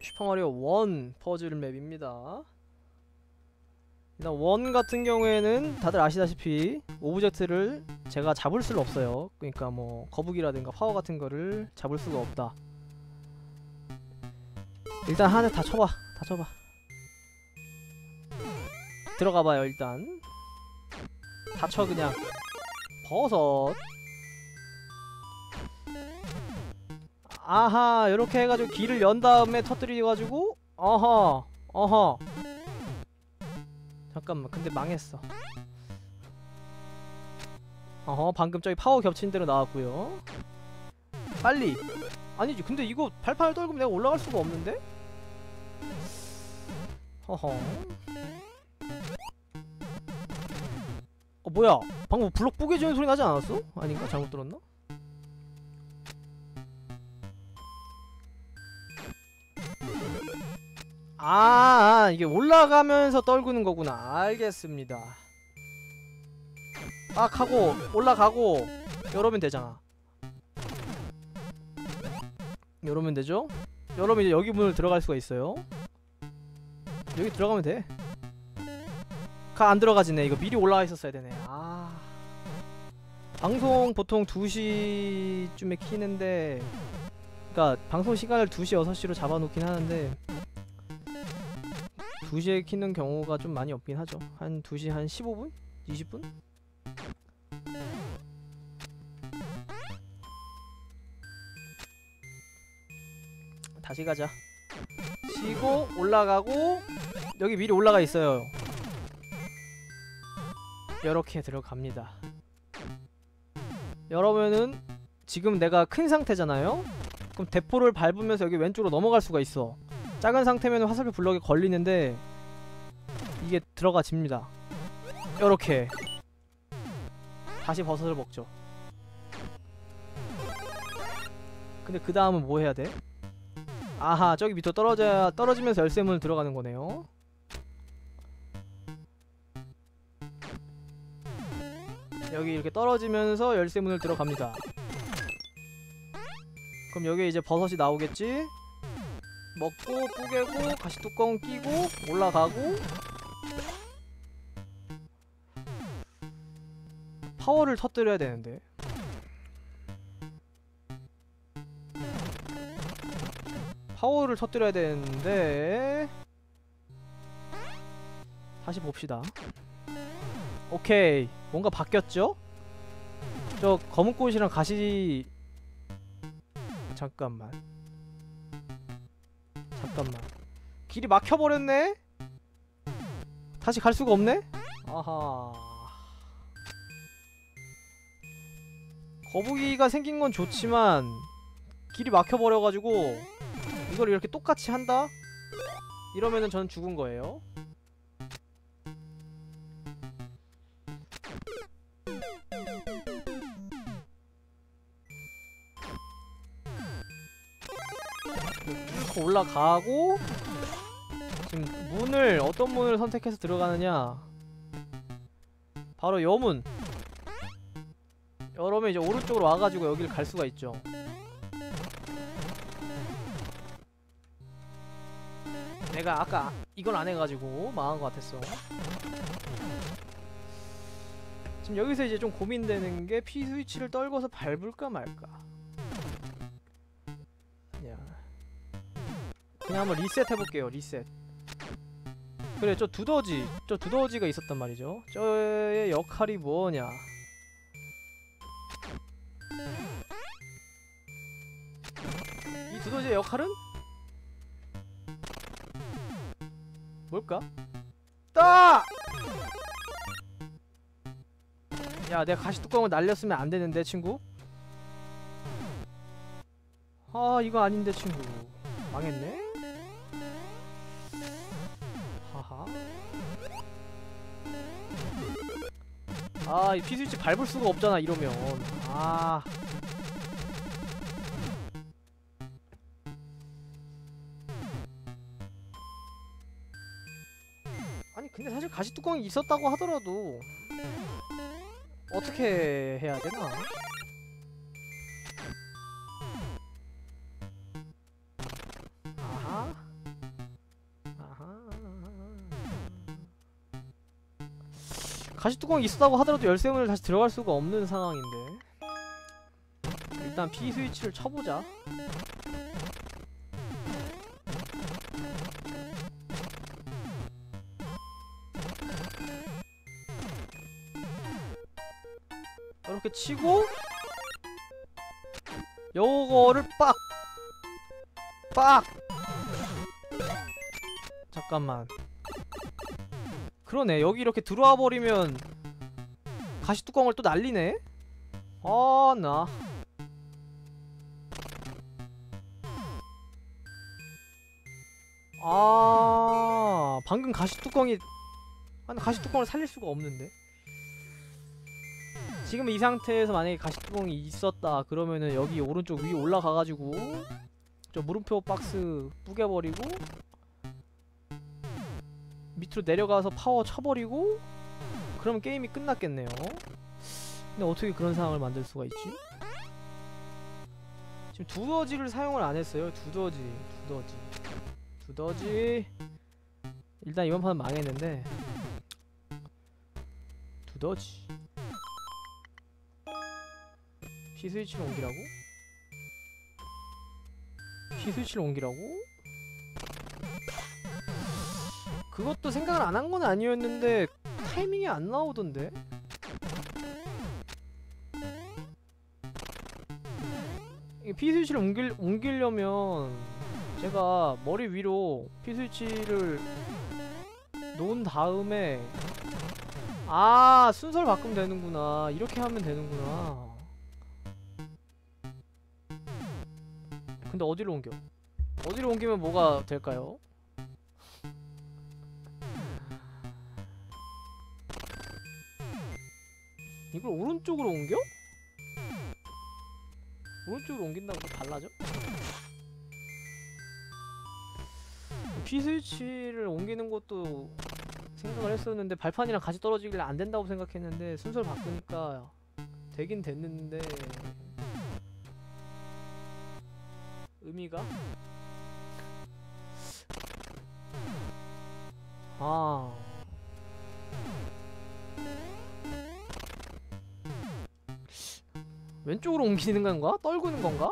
슈퍼마리오 1 퍼즐 맵입니다. 일단 원 같은 경우에는 다들 아시다시피 오브젝트를 제가 잡을 수는 없어요. 그러니까 뭐 거북이라든가 파워 같은 거를 잡을 수가 없다. 일단 하나 다 쳐봐. 다 쳐봐. 들어가봐요 일단. 다 쳐 그냥. 버섯. 아하 이렇게 해가지고 길을 연 다음에 터뜨려가지고 어허 어허 잠깐만 근데 망했어 어허 방금 저기 파워 겹친 대로 나왔고요 빨리 아니지 근데 이거 발판을 떨구면 내가 올라갈 수가 없는데? 허허 어 뭐야 방금 블록 뿌개지는 소리 나지 않았어? 아닌가? 잘못 들었나? 아, 아 이게 올라가면서 떨구는 거구나. 알겠습니다. 딱 하고 올라가고. 열으면 되잖아. 열으면 되죠? 열으면 이제 여기 문을 들어갈 수가 있어요. 여기 들어가면 돼. 가 안 들어가지네. 이거 미리 올라가 있었어야 되네. 아. 방송 보통 2시쯤에 키는데 그니까 방송 시간을 2시 6시로 잡아놓긴 하는데 2시에 키는 경우가 좀 많이 없긴 하죠 한 2시 한 15분? 20분? 다시 가자 쉬고 올라가고 여기 미리 올라가 있어요 이렇게 들어갑니다 여러분은 지금 내가 큰 상태잖아요? 그럼 대포를 밟으면서 여기 왼쪽으로 넘어갈 수가 있어 작은 상태면 화살표 블럭에 걸리는데 이게 들어가 집니다. 요렇게. 다시 버섯을 먹죠. 근데 그 다음은 뭐 해야 돼? 아하 저기 밑으로 떨어져야 떨어지면서 열쇠문을 들어가는 거네요. 여기 이렇게 떨어지면서 열쇠문을 들어갑니다. 그럼 여기에 이제 버섯이 나오겠지? 먹고 뿌개고 가시뚜껑 끼고 올라가고 파워를 터뜨려야 되는데. 파워를 터뜨려야 되는데 다시 봅시다. 오케이. 뭔가 바뀌었죠? 저 검은 꽃이랑 가시 잠깐만 잠깐만 길이 막혀버렸네? 다시 갈 수가 없네? 아하 거북이가 생긴 건 좋지만 길이 막혀버려가지고 이걸 이렇게 똑같이 한다? 이러면은 저는 죽은 거예요 뚫고 올라가고 지금 문을 어떤 문을 선택해서 들어가느냐. 바로 여문. 여러면 이제 오른쪽으로 와가지고 여기를 갈 수가 있죠. 내가 아까 이걸 안 해가지고 망한 것 같았어. 지금 여기서 이제 좀 고민되는 게 P 스위치를 떨궈서 밟을까 말까 그냥 한번 리셋 해볼게요 리셋 그래 저 두더지 저 두더지가 있었단 말이죠 저의 역할이 뭐냐 이 두더지의 역할은? 뭘까? 따! 야 내가 가시뚜껑을 날렸으면 안되는데 친구 아 이거 아닌데 친구 망했네? 아 이 피스위치 밟을 수가 없잖아 이러면 아 아니 근데 사실 가시 뚜껑이 있었다고 하더라도 어떻게 해야 되나? 가시뚜껑이 있었다고 하더라도 열쇠문을 다시 들어갈 수가 없는 상황인데 일단 P 스위치를 쳐보자 이렇게 치고 요거를 빡! 빡! 잠깐만 그러네. 여기 이렇게 들어와 버리면 가시 뚜껑을 또 날리네? 아나. 아 방금 가시뚜껑이 아니 가시뚜껑을 살릴 수가 없는데? 지금 이 상태에서 만약에 가시뚜껑이 있었다. 그러면은 여기 오른쪽 위에 올라가가지고 저 물음표 박스 뿌개버리고 밑으로 내려가서 파워 쳐버리고 그러면 게임이 끝났겠네요 근데 어떻게 그런 상황을 만들 수가 있지? 지금 두더지를 사용을 안 했어요 두더지 두더지 두더지 일단 이번 판은 망했는데 두더지 P스위치를 옮기라고? P스위치를 옮기라고? 그것도 생각을 안 한 건 아니었는데 타이밍이 안 나오던데? 이 P스위치를 옮길, 옮기려면 제가 머리 위로 P스위치를 놓은 다음에 아 순서를 바꾸면 되는구나 이렇게 하면 되는구나 근데 어디로 옮겨? 어디로 옮기면 뭐가 될까요? 이걸 오른쪽으로 옮겨? 오른쪽으로 옮긴다고 달라져? P스위치를 옮기는 것도 생각을 했었는데 발판이랑 같이 떨어지길래 안 된다고 생각했는데 순서를 바꾸니까 되긴 됐는데 의미가? 왼쪽으로 옮기는 건가? 떨구는 건가?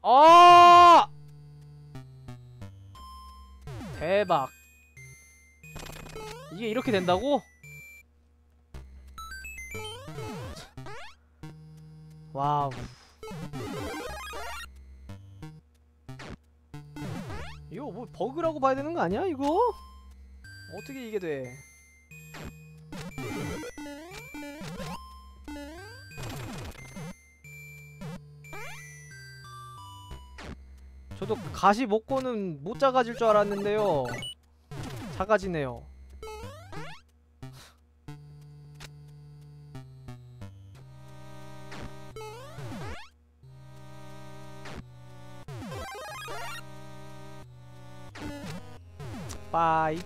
아! 대박. 이게 이렇게 된다고? 와우. 이거 뭐 버그라고 봐야 되는 거 아니야 이거? 어떻게 이게 돼? 저도 가시 먹고는 못 작아질 줄 알았는데요. 작아지네요. 빠이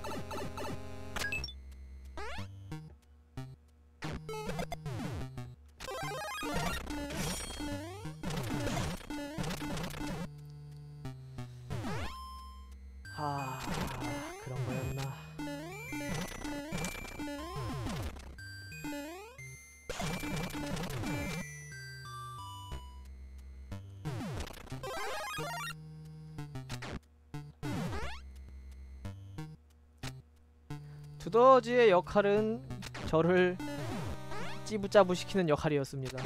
두더지의 역할은 저를 찌부짜부 시키는 역할이었습니다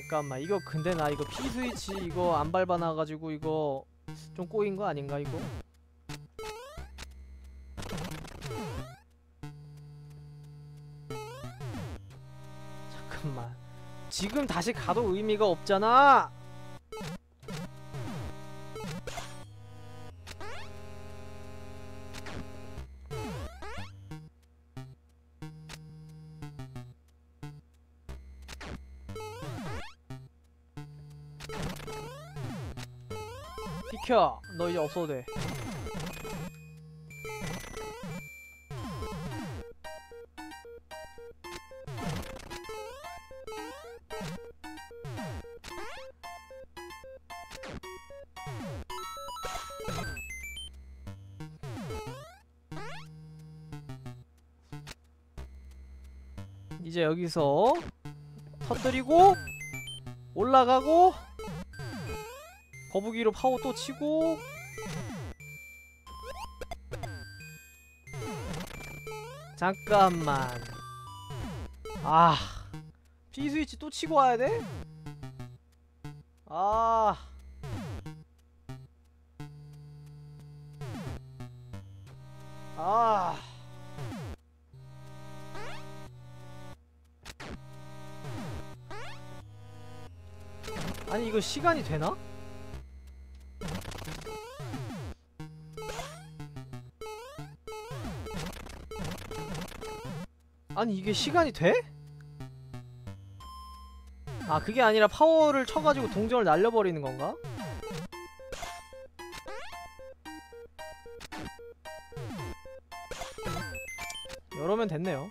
잠깐만 이거 근데 나 이거 P스위치 이거 안 밟아놔가지고 이거 좀 꼬인 거 아닌가 이거? 잠깐만 지금 다시 가도 의미가 없잖아 비켜. 너 이제 없어도 돼. 이제 여기서 터뜨리고 올라가고 거북이로 파워 또 치고 잠깐만 아 P스위치 또 치고 와야 돼? 아 아. 아니 이거 시간이 되나? 아니 이게 시간이 돼? 아 그게 아니라 파워를 쳐가지고 동전을 날려버리는 건가? 이러면 됐네요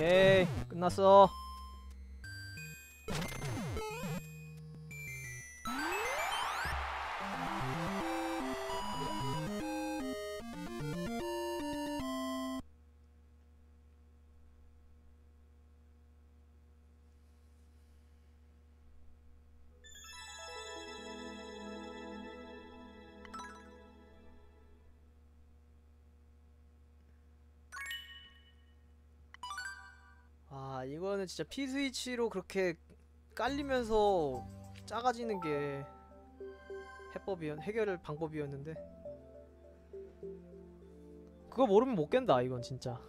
오케이 끝났어 이거는 진짜 P스위치로 그렇게 깔리면서 작아지는 게 해법이었 해결 방법이었는데. 그거 모르면 못 깬다 이건 진짜